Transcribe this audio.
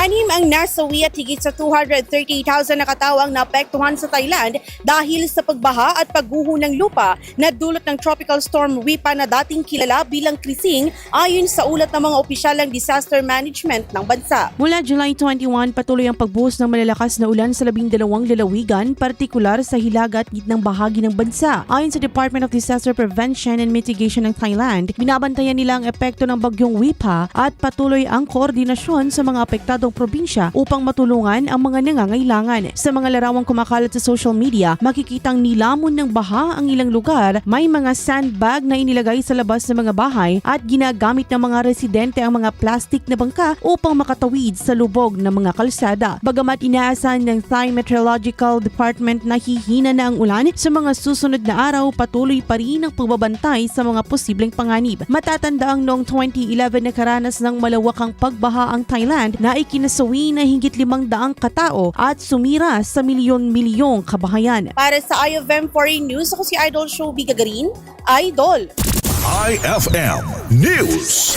Anim ang nasawi at higit sa 238,000 na katao ang naapektuhan sa Thailand dahil sa pagbaha at pagguho ng lupa na dulot ng tropical storm Wipa na dating kilala bilang Krising ayon sa ulat ng mga opisyal ng disaster management ng bansa. Mula July 21, patuloy ang pagbuhos ng malalakas na ulan sa labing dalawang lalawigan, partikular sa hilaga at gitnang bahagi ng bansa. Ayon sa Department of Disaster Prevention and Mitigation ng Thailand, binabantayan nila ang epekto ng bagyong Wipa at patuloy ang koordinasyon sa mga apektadong probinsya upang matulungan ang mga nangangailangan. Sa mga larawang kumakalat sa social media, makikitang nilamon ng baha ang ilang lugar, may mga sandbag na inilagay sa labas ng mga bahay at ginagamit ng mga residente ang mga plastic na bangka upang makatawid sa lubog ng mga kalsada. Bagamat inaasahan ng Thai Meteorological Department na hihina na ang ulan, sa mga susunod na araw patuloy pa rin ang pagbabantay sa mga posibleng panganib. Matatandaang noong 2011 nakaranas ng malawakang pagbaha ang Thailand na ikinasawi na higit limang daang katao at sumira sa milyon-milyong kabahayan. Para sa IFM Foreign News, ako si Idol Show Gagarin, Idol! IFM News.